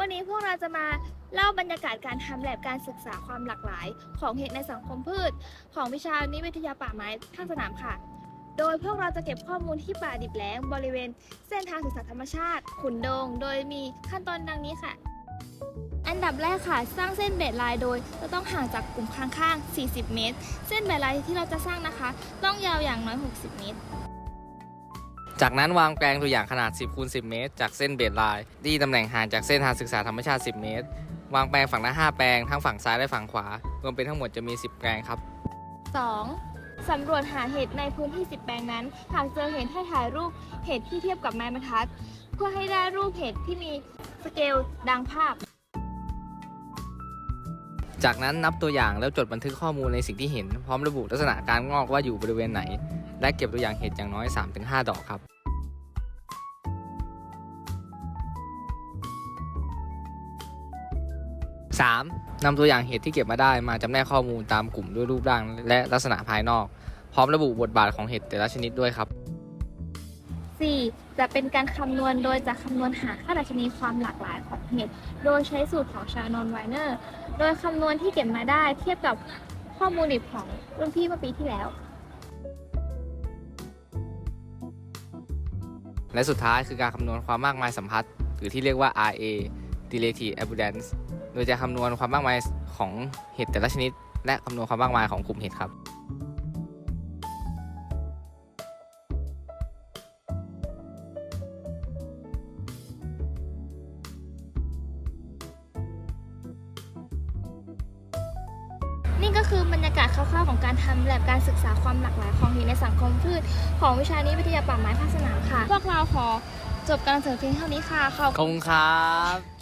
วันนี้พวกเราจะมาเล่าบรรยากาศการทำแลบการศึกษาความหลากหลาย ของเห็ดในสังคมพืช ของวิชานิวิทยาป่าไม้ภาคสนามค่ะ โดยพวกเราจะเก็บข้อมูลที่ป่าดิบแล้งบริเวณ เส้นทางศึกษาธรรมชาติ ขุนดง โดยมีขั้นตอนดังนี้ค่ะ อันดับแรกค่ะ สร้างเส้นเบดไลน์โดยจะต้องห่างจากกลุ่มข้างๆ 40 เมตร เส้นเบดไลน์ที่เราจะสร้างนะคะ ต้องยาวอย่างน้อย 60 เมตร จากนั้นวางแปลงตัวอย่างขนาด 10คูณ10 เมตร จากเส้นเบสไลน์ที่ตำแหน่งห่างจากเส้นทางศึกษาธรรมชาติ 10 เมตร วางแปลงฝั่งละ 5 แปลง ทั้งฝั่งซ้ายและฝั่งขวารวมเป็นทั้งหมดจะมี 10 แปลงครับ 2. สำรวจหาเห็ดในพื้นที่ 10 แปลงนั้น หากเจอเห็ดให้ถ่ายรูปเห็ดที่เทียบกับไม้บรรทัด เพื่อให้ได้รูปเห็ดที่มีสเกลดังภาพ จากนั้นนับตัวอย่างแล้วจดบันทึกข้อมูลในสิ่งที่เห็น พร้อมระบุลักษณะการงอกว่าอยู่บริเวณไหน และเก็บตัวอย่างเห็ดอย่างน้อย 3-5 ดอกครับ 3. นำตัวอย่างเห็ดที่เก็บมาได้มาจำแนกข้อมูลตามกลุ่มด้วยรูปร่างและลักษณะภายนอก พร้อมระบุบทบาทของเห็ดแต่ละชนิดด้วยครับ 4. จะเป็นการคำนวณโดยจะคำนวณหาค่าดัชนีความหลากหลายของเห็ด โดยใช้สูตรของชานอนไวเนอร์ โดยคำนวณที่เก็บมาได้เทียบกับข้อมูลดิบของรุ่นพี่เมื่อปีที่แล้ว และสุดท้ายคือการคำนวณความมากมายสัมพัทธ์หรือที่เรียกว่า RA relative abundance โดยจะคำนวณความมากมายของเห็ดแต่ละชนิด และคำนวณความมากมายของกลุ่มเห็ดครับนี่ก็คือบรรยากาศคร่าวๆของการทำแลบการศึกษาความหลากหลายของเห็ดในสังคมพืช ของวิชานิวิทยาป่าไม้ภาคสนามค่ะ พวกเราขอจบการเสนอเพียงเท่านี้ค่ะ ขอบขอบคุณครับ